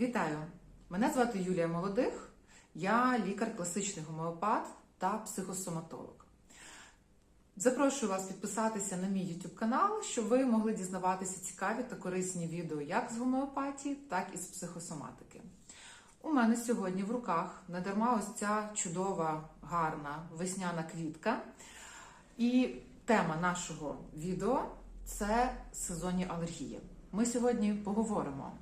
Вітаю! Мене звати Юлія Молодих, я лікар класичний гомеопат та психосоматолог. Запрошую вас підписатися на мій YouTube канал, щоб ви могли дізнаватися цікаві та корисні відео як з гомеопатії, так і з психосоматики. У мене сьогодні в руках недарма ось ця чудова, гарна весняна квітка. І тема нашого відео це сезонні алергії. Ми сьогодні поговоримо.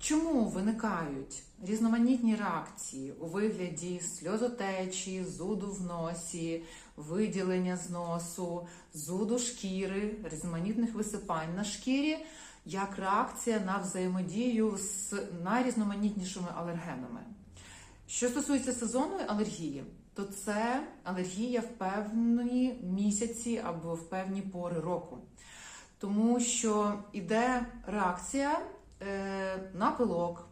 Чому виникають різноманітні реакції у вигляді сльозотечі, зуду в носі, виділення з носу, зуду шкіри, різноманітних висипань на шкірі, як реакція на взаємодію з найрізноманітнішими алергенами? Що стосується сезонної алергії, то це алергія в певні місяці або в певні пори року, тому що іде реакція на пилок,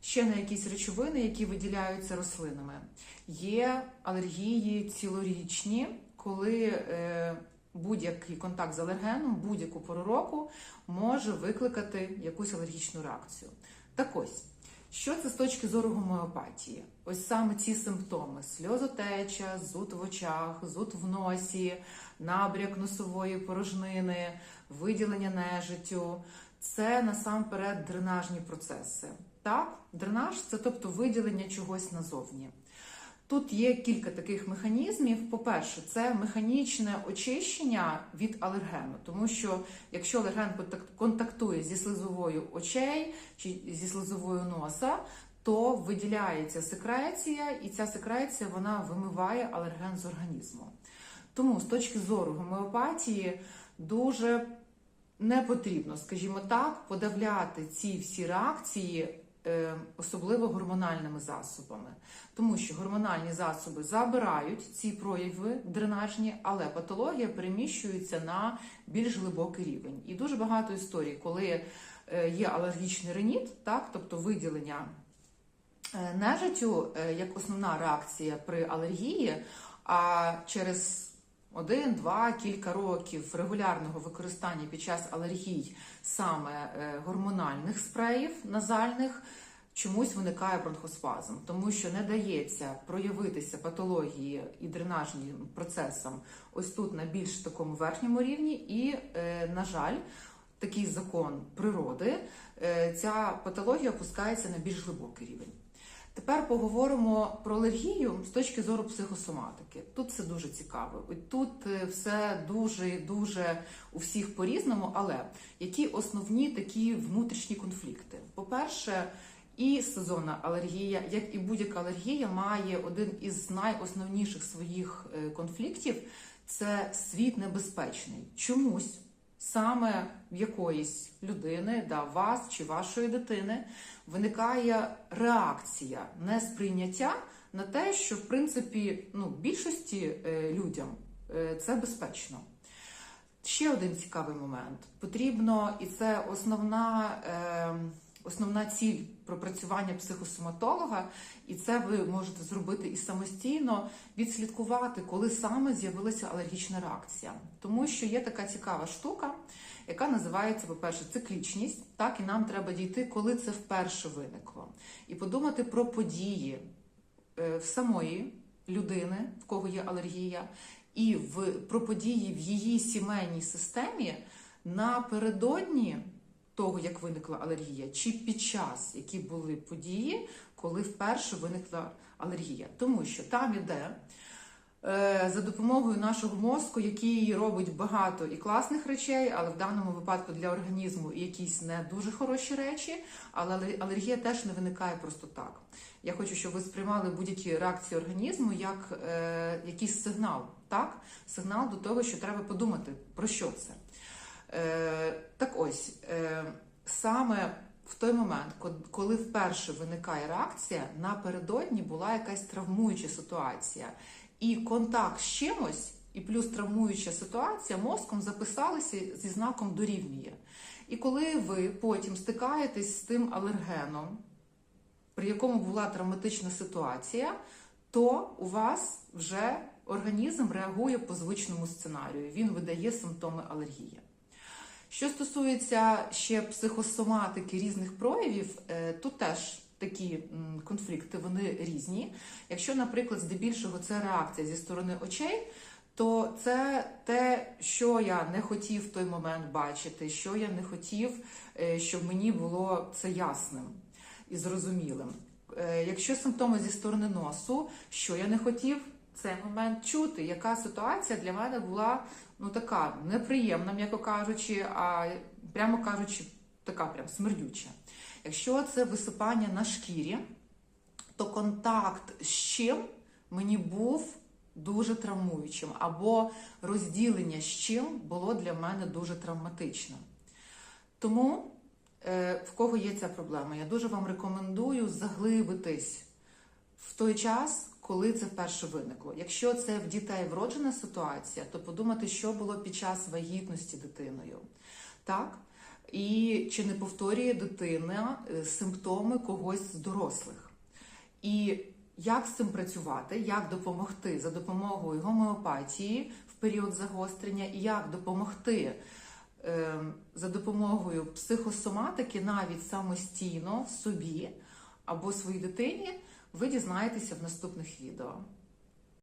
ще на якісь речовини, які виділяються рослинами. Є алергії цілорічні, коли е, будь-який контакт з алергеном, будь-яку пору року може викликати якусь алергічну реакцію. Так ось. Що це з точки зору гомеопатії? Ось саме ці симптоми: сльозотеча, зуд в очах, зуд в носі, набряк носової порожнини, виділення нежиттю. Це насамперед дренажні процеси. Так, дренаж це тобто виділення чогось назовні. Тут є кілька таких механізмів. По-перше, це механічне очищення від алергену, тому що якщо алерген контактує зі слизовою очей чи зі слизовою носа, то виділяється секреція, і ця секреція вона вимиває алерген з організму. Тому з точки зору гомеопатії дуже не потрібно, скажімо так, подавляти ці всі реакції. Особливо гормональними засобами, тому що гормональні засоби забирають ці прояви дренажні, але патологія переміщується на більш глибокий рівень. І дуже багато історій, коли є алергічний реніт, так, тобто виділення нежиттю як основна реакція при алергії, а через один, два, кілька років регулярного використання під час алергій саме гормональних спреїв назальних чомусь виникає бронхоспазм, тому що не дається проявитися патології і дренажним процесам ось тут на більш такому верхньому рівні, і, на жаль, такий закон природи, ця патологія опускається на більш глибокий рівень. Тепер поговоримо про алергію з точки зору психосоматики. Тут все дуже цікаво. Тут все дуже дуже у всіх по-різному, але які основні такі внутрішні конфлікти? По-перше, і сезонна алергія, як і будь-яка алергія, має один із найосновніших своїх конфліктів це світ небезпечний. Чомусь саме якоїсь людини, да, вас чи вашої дитини, виникає реакція несприйняття на те, що в принципі ну, більшості людям це безпечно. Ще один цікавий момент. Потрібно, і це основна. Е, Основна ціль пропрацювання психосоматолога, і це ви можете зробити і самостійно відслідкувати, коли саме з'явилася алергічна реакція. Тому що є така цікава штука, яка називається, по-перше, циклічність. Так, і нам треба дійти, коли це вперше виникло. І подумати про події в самої людини, в кого є алергія, і в про події в її сімейній системі напередодні того, як виникла алергія, чи під час, які були події, коли вперше виникла алергія. Тому що там іде е, за допомогою нашого мозку, який робить багато і класних речей, але в даному випадку для організму якісь не дуже хороші речі, але алергія теж не виникає просто так. Я хочу, щоб ви сприймали будь-які реакції організму як е, якийсь сигнал, так? Сигнал до того, що треба подумати, про що це. Е, так ось саме в той момент, коли вперше виникає реакція, напередодні була якась травмуюча ситуація, і контакт з чимось, і плюс травмуюча ситуація мозком записалися зі знаком дорівнює. І коли ви потім стикаєтесь з тим алергеном, при якому була травматична ситуація, то у вас вже організм реагує по звичному сценарію. Він видає симптоми алергії. Що стосується ще психосоматики різних проявів, е, тут теж такі конфлікти вони різні. Якщо, наприклад, здебільшого це реакція зі сторони очей, то це те, що я не хотів в той момент бачити, що я не хотів, е, щоб мені було це ясним і зрозумілим. Е, Якщо симптоми зі сторони носу, що я не хотів цей момент чути, яка ситуація для мене була ну така неприємна, м'яко кажучи, а прямо кажучи, така прям смердюча. Якщо це висипання на шкірі, то контакт з чим мені був дуже травмуючим, або розділення з чим було для мене дуже травматичним. Тому, е, в кого є ця проблема, я дуже вам рекомендую заглибитись в той час, коли це вперше виникло. Якщо це в дітей вроджена ситуація, то подумати, що було під час вагітності дитиною. Так? І чи не повторює дитина е, симптоми когось з дорослих? І як з цим працювати, як допомогти за допомогою гомеопатії в період загострення, і як допомогти е, за допомогою психосоматики навіть самостійно собі або своїй дитині, ви дізнаєтеся в наступних відео.